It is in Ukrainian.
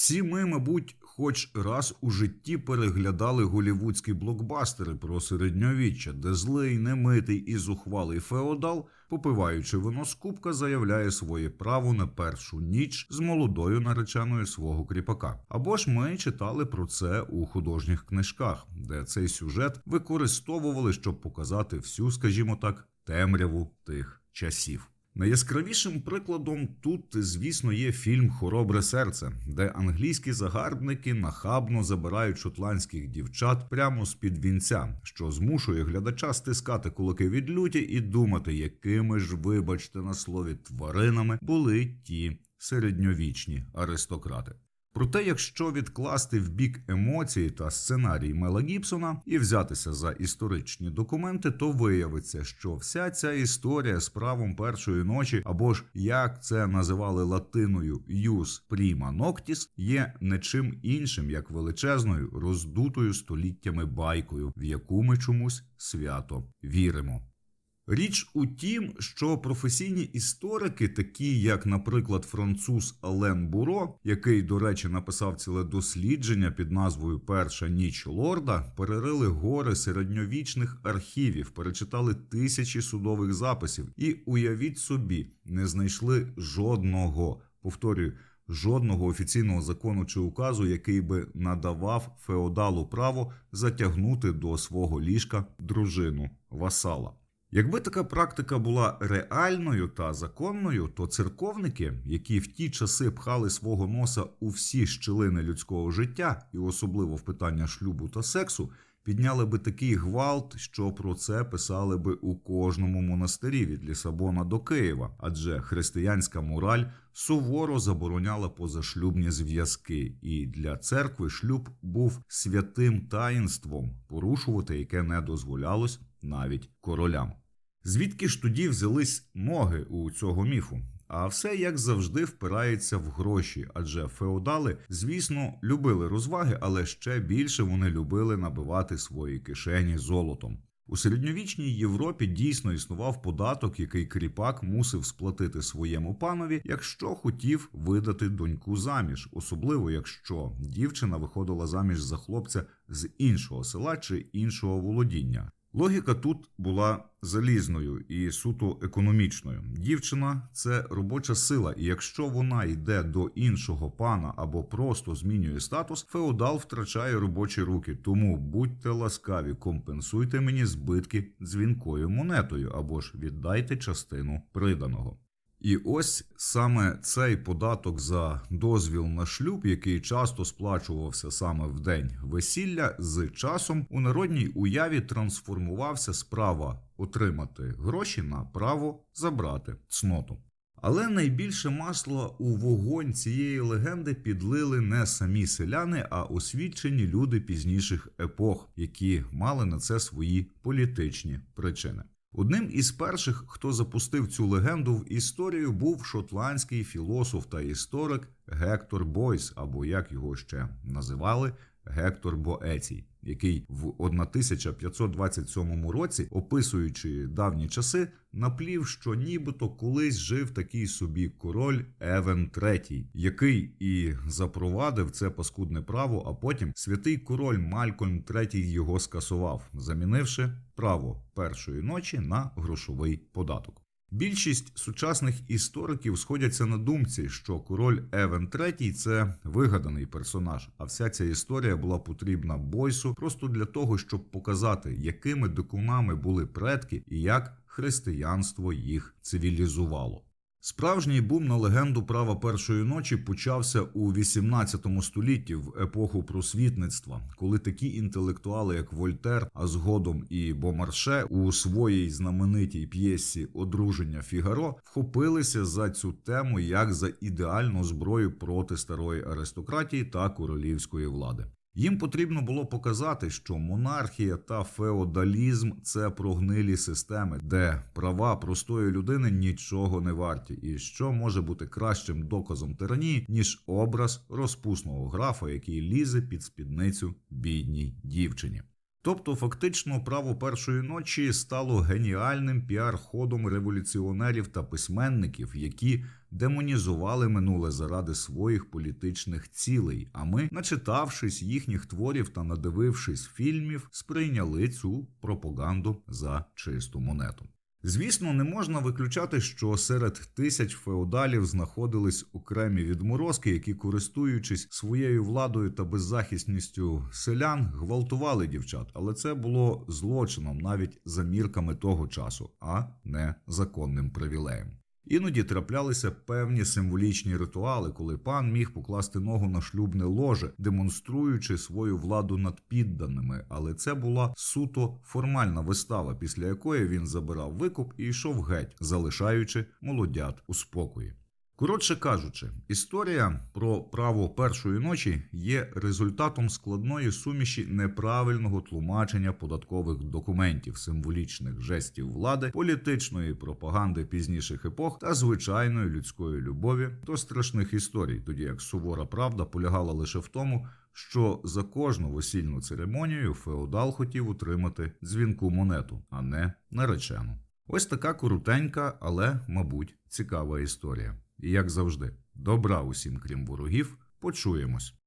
Всі ми, мабуть, хоч раз у житті переглядали голівудські блокбастери про середньовіччя, де злий, немитий і зухвалий феодал, попиваючи вино з кубка, заявляє своє право на першу ніч з молодою нареченою свого кріпака. Або ж ми читали про це у художніх книжках, де цей сюжет використовували, щоб показати всю, скажімо так, темряву тих часів. Найяскравішим прикладом тут, звісно, є фільм Хоробре серце, де англійські загарбники нахабно забирають шотландських дівчат прямо з під вінця, що змушує глядача стискати кулаки від люті і думати, якими ж, вибачте на слові, тваринами були ті середньовічні аристократи. Проте, якщо відкласти в бік емоції та сценарій Мела Гібсона і взятися за історичні документи, то виявиться, що вся ця історія з правом першої ночі, або ж як це називали латиною «Юс prima noctis», є не чим іншим, як величезною, роздутою століттями байкою, в яку ми чомусь свято віримо. Річ у тім, що професійні історики, такі як, наприклад, француз Ален Буро, який, до речі, написав ціле дослідження під назвою Перша ніч лорда, перерили гори середньовічних архівів, перечитали тисячі судових записів і, уявіть собі, не знайшли жодного, повторюю, жодного офіційного закону чи указу, який би надавав феодалу право затягнути до свого ліжка дружину васала. Якби така практика була реальною та законною, то церковники, які в ті часи пхали свого носа у всі щілини людського життя, і особливо в питання шлюбу та сексу, підняли би такий гвалт, що про це писали би у кожному монастирі від Лісабона до Києва, адже християнська мораль суворо забороняла позашлюбні зв'язки, і для церкви шлюб був святим таїнством, порушувати яке не дозволялось навіть королям. Звідки ж тоді взялись ноги у цього міфу? А все як завжди впирається в гроші, адже феодали, звісно, любили розваги, але ще більше вони любили набивати свої кишені золотом. У середньовічній Європі дійсно існував податок, який кріпак мусив сплатити своєму панові, якщо хотів видати доньку заміж, особливо якщо дівчина виходила заміж за хлопця з іншого села чи іншого володіння. Логіка тут була залізною і суто економічною. Дівчина це робоча сила, і якщо вона йде до іншого пана або просто змінює статус, феодал втрачає робочі руки. Тому будьте ласкаві, компенсуйте мені збитки дзвінкою монетою або ж віддайте частину приданого. І ось саме цей податок за дозвіл на шлюб, який часто сплачувався саме в день весілля, з часом у народній уяві трансформувався з права отримати гроші на право забрати цноту. Але найбільше масло у вогонь цієї легенди підлили не самі селяни, а освічені люди пізніших епох, які мали на це свої політичні причини. Одним із перших, хто запустив цю легенду в історію, був шотландський філософ та історик Гектор Бойс, або як його ще називали, Гектор Боецій, який в 1527 році, описуючи давні часи, наплів, що нібито колись жив такий собі король Евен III, який і запровадив це паскудне право, а потім святий король Малькольм III його скасував, замінивши право першої ночі на грошовий податок. Більшість сучасних істориків сходяться на думці, що король Евен III – це вигаданий персонаж, а вся ця історія була потрібна Бойсу просто для того, щоб показати, якими дикунами були предки і як християнство їх цивілізувало. Справжній бум на легенду права першої ночі почався у 18 столітті в епоху просвітництва, коли такі інтелектуали, як Вольтер, а згодом і Бомарше у своїй знаменитій п'єсі Одруження Фігаро вхопилися за цю тему як за ідеальну зброю проти старої аристократії та королівської влади. Їм потрібно було показати, що монархія та феодалізм це прогнилі системи, де права простої людини нічого не варті, і що може бути кращим доказом тиранії, ніж образ розпусного графа, який лізе під спідницю бідній дівчині. Тобто, фактично, право першої ночі стало геніальним піар-ходом революціонерів та письменників, які демонізували минуле заради своїх політичних цілей. А ми, начитавшись їхніх творів та надивившись фільмів, сприйняли цю пропаганду за чисту монету. Звісно, не можна виключати, що серед тисяч феодалів знаходились окремі відморозки, які, користуючись своєю владою та беззахисністю селян, гвалтували дівчат, але це було злочином навіть за мірками того часу, а не законним привілеєм. Іноді траплялися певні символічні ритуали, коли пан міг покласти ногу на шлюбне ложе, демонструючи свою владу над підданими. Але це була суто формальна вистава, після якої він забирав викуп і йшов геть, залишаючи молодят у спокої. Коротше кажучи, історія про право першої ночі є результатом складної суміші неправильного тлумачення податкових документів, символічних жестів влади, політичної пропаганди пізніших епох та звичайної людської любові до страшних історій, тоді як сувора правда полягала лише в тому, що за кожну весільну церемонію феодал хотів утримати дзвінку монету, а не наречену. Ось така коротенька, але, мабуть, цікава історія. І як завжди, добра усім, крім ворогів, почуємось.